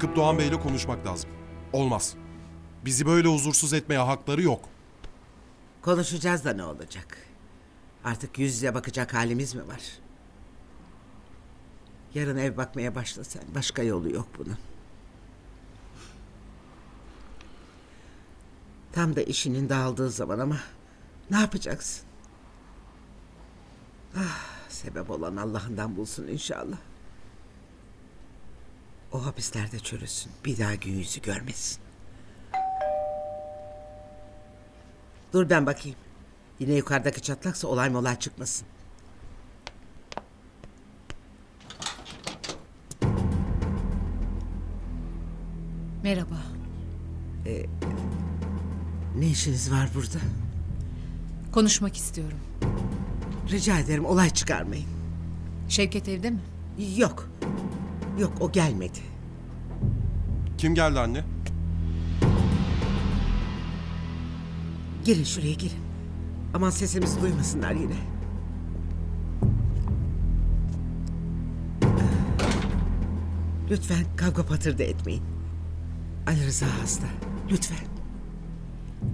Çıkıp Doğan Bey'le konuşmak lazım. Olmaz. Bizi böyle huzursuz etmeye hakları yok. Konuşacağız da ne olacak? Artık yüz yüze bakacak halimiz mi var? Yarın ev bakmaya başla sen. Başka yolu yok bunun. Tam da işinin dağıldığı zaman ama ne yapacaksın? Ah, sebep olan Allah'ından bulsun inşallah. O hapislerde çürüsün. Bir daha gün yüzü görmesin. Dur ben bakayım. Yine yukarıdaki çatlaksa olay molay çıkmasın. Merhaba. Ne işiniz var burada? Konuşmak istiyorum. Rica ederim olay çıkarmayın. Şevket evde mi? Yok. Yok o gelmedi. Kim geldi anne? Girin şuraya girin. Aman sesimizi duymasınlar yine. Lütfen kavga patırdı etmeyin. Ali Rıza hasta. Lütfen.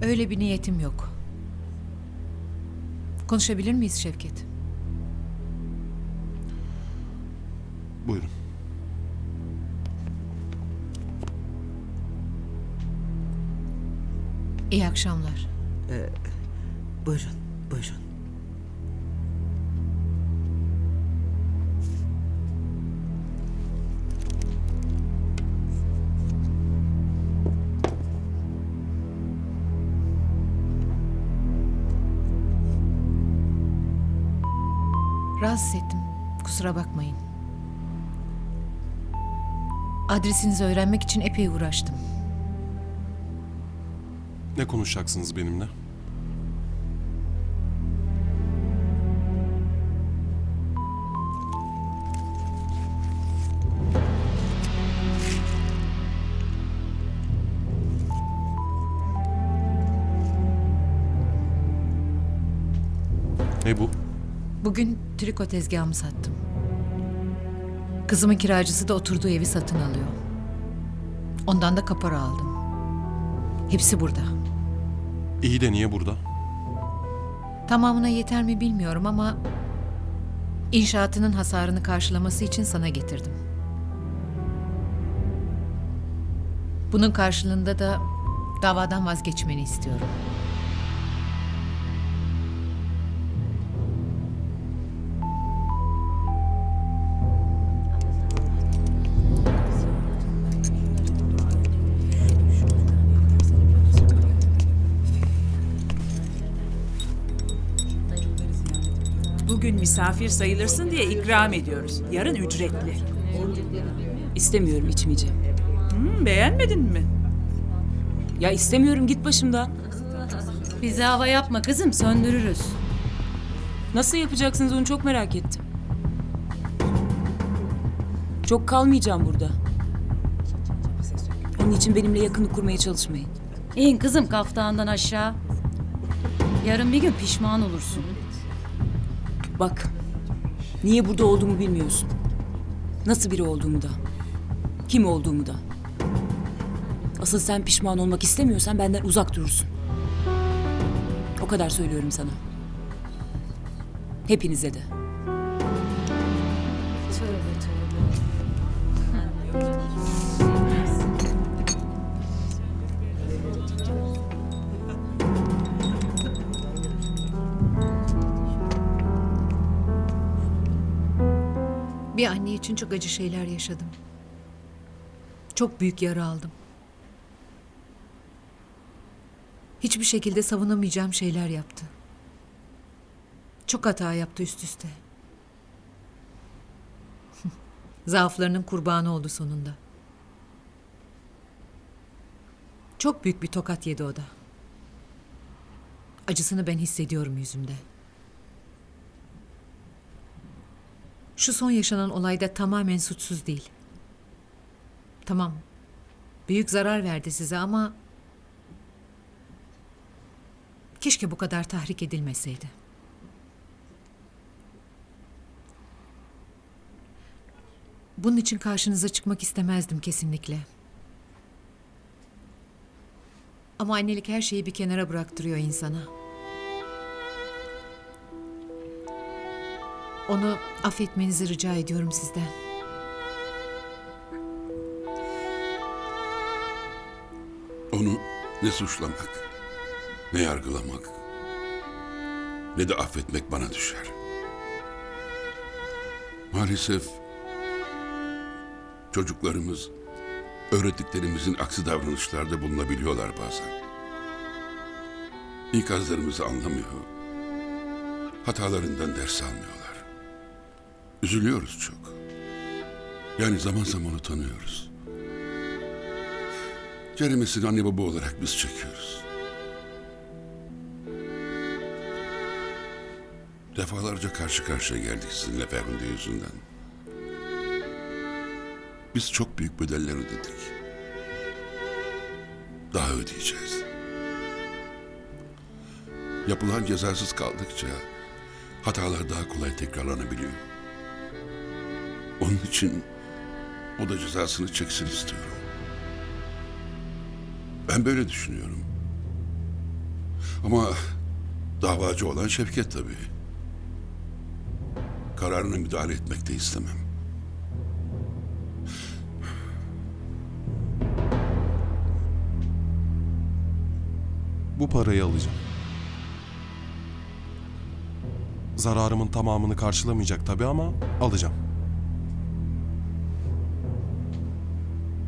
Öyle bir niyetim yok. Konuşabilir miyiz Şevket? Buyurun. İyi akşamlar. Buyurun, buyurun. Rahatsız ettim. Kusura bakmayın. Adresinizi öğrenmek için epey uğraştım. Ne konuşacaksınız benimle? Ne bu? Bugün triko tezgahımı sattım. Kızımın kiracısı da oturduğu evi satın alıyor. Ondan da kapora aldım. Hepsi burada. İyi de niye burada? Tamamına yeter mi bilmiyorum ama inşaatının hasarını karşılaması için sana getirdim. Bunun karşılığında da davadan vazgeçmeni istiyorum. Bugün misafir sayılırsın diye ikram ediyoruz. Yarın ücretli. İstemiyorum içmeyeceğim. Hmm, beğenmedin mi? Ya istemiyorum git başımdan. Bize hava yapma kızım söndürürüz. Nasıl yapacaksınız onu çok merak ettim. Çok kalmayacağım burada. Onun için benimle yakınlık kurmaya çalışmayın. İn kızım kaftandan aşağı. Yarın bir gün pişman olursun. Bak. Niye burada olduğumu bilmiyorsun. Nasıl biri olduğumu da. Kim olduğumu da. Asıl sen pişman olmak istemiyorsan benden uzak durursun. O kadar söylüyorum sana. Hepinize de. Bir anne için çok acı şeyler yaşadım. Çok büyük yara aldım. Hiçbir şekilde savunamayacağım şeyler yaptı. Çok hata yaptı üst üste. Zaaflarının kurbanı oldu sonunda. Çok büyük bir tokat yedi o da. Acısını ben hissediyorum yüzümde. Şu son yaşanan olayda tamamen suçsuz değil. Tamam. Büyük zarar verdi size ama keşke bu kadar tahrik edilmeseydi. Bunun için karşınıza çıkmak istemezdim kesinlikle. Ama annelik her şeyi bir kenara bıraktırıyor insana. Onu affetmenizi rica ediyorum sizden. Onu ne suçlamak, ne yargılamak, ne de affetmek bana düşer. Maalesef çocuklarımız öğrettiklerimizin aksi davranışlarda bulunabiliyorlar bazen. İkazlarımızı anlamıyor, hatalarından ders almıyorlar. Üzülüyoruz çok. Yani zaman zaman utanıyoruz. Ceremesini anne baba olarak biz çekiyoruz. Defalarca karşı karşıya geldik sizinle Ferhunde yüzünden. Biz çok büyük bedeller ödedik. Daha ödeyeceğiz. Yapılan cezasız kaldıkça hatalar daha kolay tekrarlanabiliyor. Onun için o da cezasını çeksin istiyorum. Ben böyle düşünüyorum. Ama davacı olan Şevket tabii. Kararına müdahale etmek de istemem. Bu parayı alacağım. Zararımın tamamını karşılamayacak tabii ama alacağım.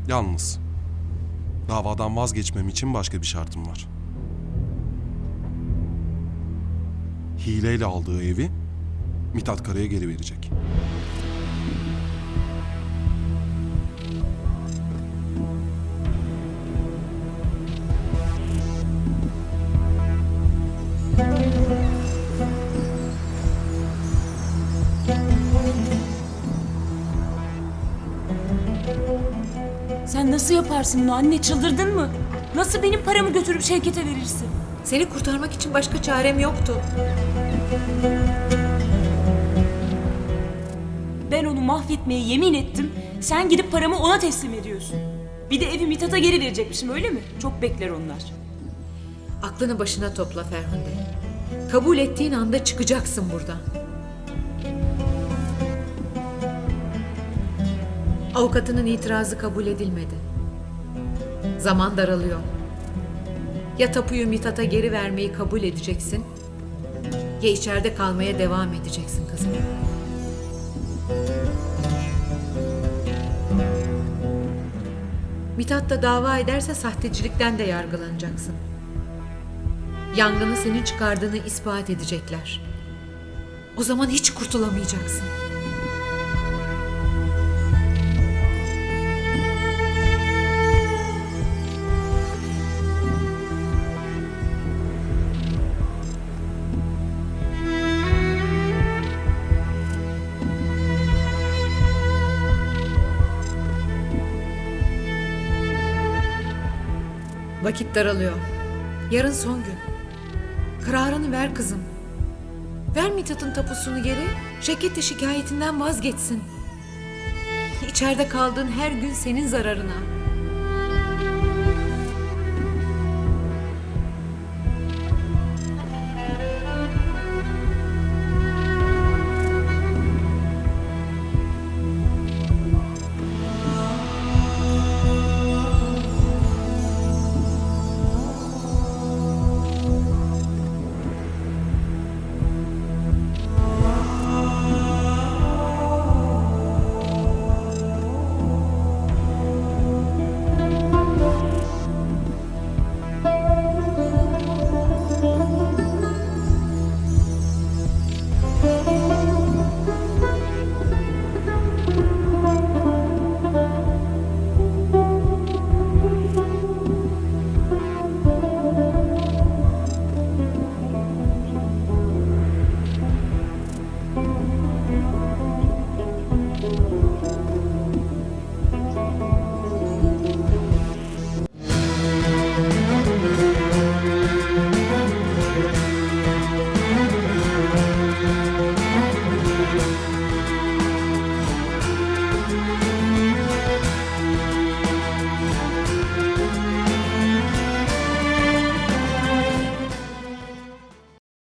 Yalnız davadan vazgeçmem için başka bir şartım var. Hileyle aldığı evi Mithat Kara'ya geri verecek. Nasıl yaparsın bunu anne çıldırdın mı? Nasıl benim paramı götürüp Şevket'e verirsin? Seni kurtarmak için başka çarem yoktu. Ben onu mahvetmeye yemin ettim. Sen gidip paramı ona teslim ediyorsun. Bir de evi Mithat'a geri verecekmişim öyle mi? Çok bekler onlar. Aklını başına topla Ferhunde. Kabul ettiğin anda çıkacaksın buradan. Avukatının itirazı kabul edilmedi. Zaman daralıyor. Ya tapuyu Mithat'a geri vermeyi kabul edeceksin ya içeride kalmaya devam edeceksin kızım. Mithat da dava ederse sahtecilikten de yargılanacaksın. Yangını senin çıkardığını ispat edecekler. O zaman hiç kurtulamayacaksın. Vakit daralıyor. Yarın son gün. Kararını ver kızım. Ver Mithat'ın tapusunu geri. Şevket de şikayetinden vazgeçsin. İçeride kaldığın her gün senin zararına.